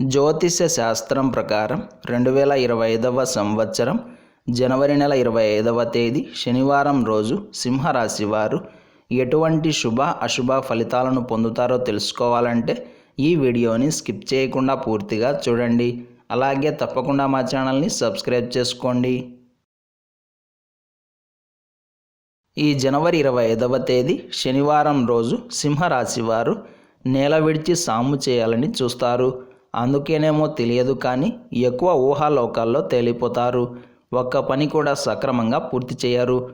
జ్యోతిష్య శాస్త్రం ప్రకారం రెండు వేల ఇరవై ఐదవ సంవత్సరం జనవరి నెల ఇరవై ఐదవ తేదీ శనివారం రోజు సింహరాశి వారు ఎటువంటి శుభ అశుభ ఫలితాలను పొందుతారో తెలుసుకోవాలంటే ఈ వీడియోని స్కిప్ చేయకుండా పూర్తిగా చూడండి. అలాగే తప్పకుండా మా ఛానల్ని సబ్స్క్రైబ్ చేసుకోండి. ఈ జనవరి ఇరవై ఐదవ తేదీ శనివారం రోజు సింహరాశి వారు నేల విడిచి సాము చేయాలని చూస్తారు. అందుకేనేమో తెలియదు కానీ ఎక్కువ ఊహాలోకాల్లో తేలిపోతారు. ఒక్క పని కూడా సక్రమంగా పూర్తి చేయరు.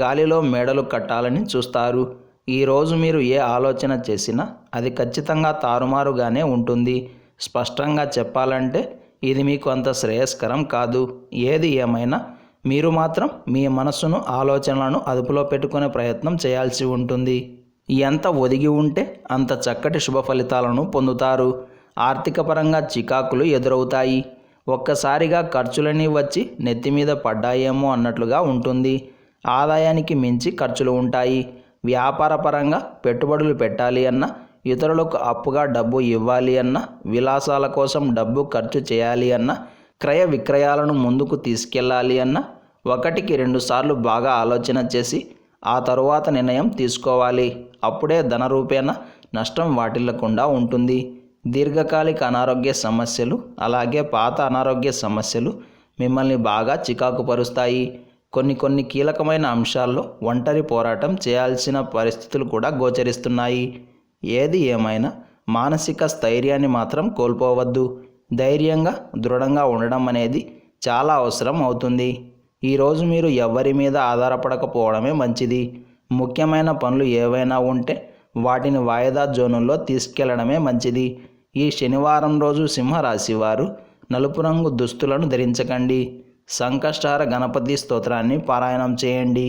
గాలిలో మేడలు కట్టాలని చూస్తారు. ఈరోజు మీరు ఏ ఆలోచన చేసినా అది ఖచ్చితంగా తారుమారుగానే ఉంటుంది. స్పష్టంగా చెప్పాలంటే ఇది మీకు అంత శ్రేయస్కరం కాదు. ఏది ఏమైనా మీరు మాత్రం మీ మనస్సును ఆలోచనలను అదుపులో పెట్టుకునే ప్రయత్నం చేయాల్సి ఉంటుంది. ఎంత ఒదిగి ఉంటే అంత చక్కటి శుభ ఫలితాలను పొందుతారు. ఆర్థికపరంగా చికాకులు ఎదురవుతాయి. ఒక్కసారిగా ఖర్చులన్నీ వచ్చి నెత్తి మీద పడ్డాయేమో అన్నట్లుగా ఉంటుంది. ఆదాయానికి మించి ఖర్చులు ఉంటాయి. వ్యాపారపరంగా పెట్టుబడులు పెట్టాలి అన్న ఇతరులకు అప్పుగా డబ్బు ఇవ్వాలి అన్న విలాసాల కోసం డబ్బు ఖర్చు చేయాలి అన్న క్రయ విక్రయాలను ముందుకు తీసుకెళ్ళాలి అన్న ఒకటికి రెండుసార్లు బాగా ఆలోచన చేసి ఆ తరువాత నిర్ణయం తీసుకోవాలి. అప్పుడే ధన రూపేణ నష్టం వాటిల్లకుండా ఉంటుంది. దీర్ఘకాలిక అనారోగ్య సమస్యలు అలాగే పాత అనారోగ్య సమస్యలు మిమ్మల్ని బాగా చికాకు పరుస్తాయి కొన్ని కొన్ని కీలకమైన అంశాల్లో ఒంటరి పోరాటం చేయాల్సిన పరిస్థితులు కూడా గోచరిస్తున్నాయి. ఏది ఏమైనా మానసిక స్థైర్యాన్ని మాత్రం కోల్పోవద్దు. ధైర్యంగా దృఢంగా ఉండడం అనేది చాలా అవసరం అవుతుంది. ఈరోజు మీరు ఎవరి మీద ఆధారపడకపోవడమే మంచిది. ముఖ్యమైన పనులు ఏవైనా ఉంటే వాటిని వాయిదా జోనుల్లో తీసుకెళ్ళడమే మంచిది. ఈ శనివారం రోజు సింహరాశి వారు నలుపు రంగు దుస్తులను ధరించకండి. సంకష్టార గణపతి స్తోత్రాన్ని పారాయణం చేయండి.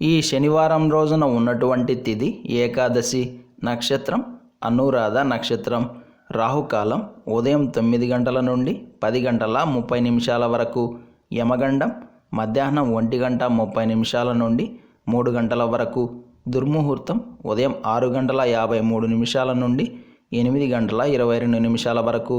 ఈ శనివారం రోజున ఉన్నటువంటి తిథి ఏకాదశి నక్షత్రం అనురాధ నక్షత్రం రాహుకాలం ఉదయం తొమ్మిది గంటల నుండి పది గంటల ముప్పై నిమిషాల వరకు యమగండం మధ్యాహ్నం ఒంటి గంట ముప్పై నిమిషాల నుండి మూడు గంటల వరకు దుర్ముహూర్తం ఉదయం ఆరు గంటల యాభై మూడు నిమిషాల నుండి ఎనిమిది గంటల ఇరవై రెండు నిమిషాల వరకు.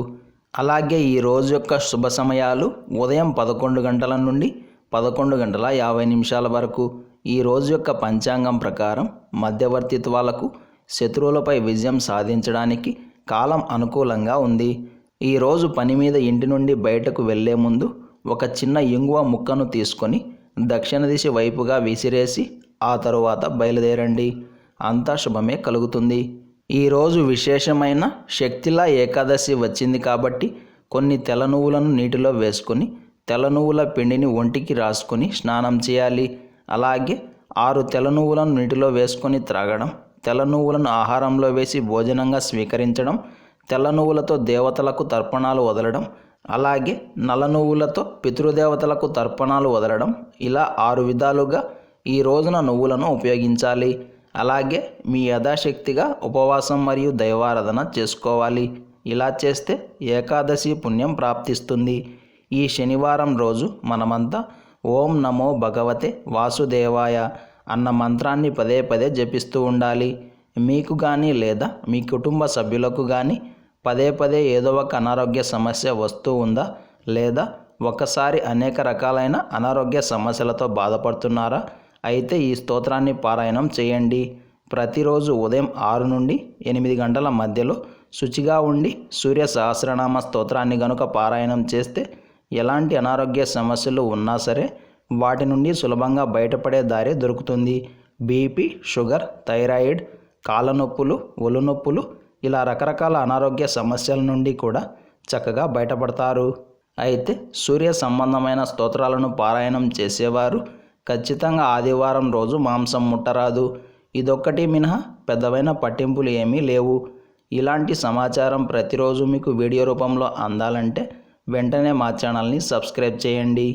అలాగే ఈ రోజు యొక్క శుభ సమయాలు ఉదయం పదకొండు గంటల నుండి పదకొండు గంటల యాభై నిమిషాల వరకు. ఈ రోజు యొక్క పంచాంగం ప్రకారం మధ్యవర్తిత్వాలకు శత్రువులపై విజయం సాధించడానికి కాలం అనుకూలంగా ఉంది. ఈరోజు పని మీద ఇంటి నుండి బయటకు వెళ్ళే ముందు ఒక చిన్న ఇంగువ ముక్కను తీసుకొని దక్షిణ దిశ వైపుగా విసిరేసి ఆ తరువాత బయలుదేరండి. అంతా శుభమే కలుగుతుంది. ఈరోజు విశేషమైన శక్తిలా ఏకాదశి వచ్చింది కాబట్టి కొన్ని తెల్ల నువ్వులను నీటిలో వేసుకొని తెల్ల నువ్వుల పిండిని ఒంటికి రాసుకొని స్నానం చేయాలి. అలాగే ఆరు తెల్ల నువ్వులను నీటిలో వేసుకొని త్రాగడం తెల్ల నువ్వులను ఆహారంలో వేసి భోజనంగా స్వీకరించడం తెల్ల నువ్వులతో దేవతలకు తర్పణాలు వదలడం అలాగే నల్ల నువ్వులతో పితృదేవతలకు తర్పణాలు వదలడం ఇలా ఆరు విధాలుగా ఈ రోజున నువ్వులను ఉపయోగించాలి. అలాగే మీ యథాశక్తిగా ఉపవాసం మరియు దైవారాధన చేసుకోవాలి. ఇలా చేస్తే ఏకాదశి పుణ్యం ప్రాప్తిస్తుంది. ఈ శనివారం రోజు మనమంతా ఓం నమో భగవతే వాసుదేవాయ అన్న మంత్రాన్ని పదే పదే జపిస్తూ ఉండాలి. మీకు కానీ లేదా మీ కుటుంబ సభ్యులకు కానీ పదే పదే ఏదో ఒక అనారోగ్య సమస్య వస్తూ ఉందా? లేదా ఒకసారి అనేక రకాలైన అనారోగ్య సమస్యలతో బాధపడుతున్నారా? అయితే ఈ స్తోత్రాన్ని పారాయణం చేయండి. ప్రతిరోజు ఉదయం ఆరు నుండి ఎనిమిది గంటల మధ్యలో శుచిగా ఉండి సూర్య సహస్రనామ స్తోత్రాన్ని గనుక పారాయణం చేస్తే ఎలాంటి అనారోగ్య సమస్యలు ఉన్నా సరే వాటి నుండి సులభంగా బయటపడే దారి దొరుకుతుంది. బీపీ షుగర్ థైరాయిడ్ కాళ్ళ నొప్పులు ఒళ్ళు నొప్పులు ఇలా రకరకాల అనారోగ్య సమస్యల నుండి కూడా చక్కగా బయటపడతారు. అయితే సూర్య సంబంధమైన స్తోత్రాలను పారాయణం చేసేవారు ఖచ్చితంగా ఆదివారం రోజు మాంసం ముట్టరాదు. ఇదొక్కటి మినహా పెద్దవైన పట్టింపులు ఏమీ లేవు. ఇలాంటి సమాచారం ప్రతిరోజు మీకు వీడియో రూపంలో అందాలంటే వెంటనే మా ఛానల్ని సబ్స్క్రైబ్ చేయండి.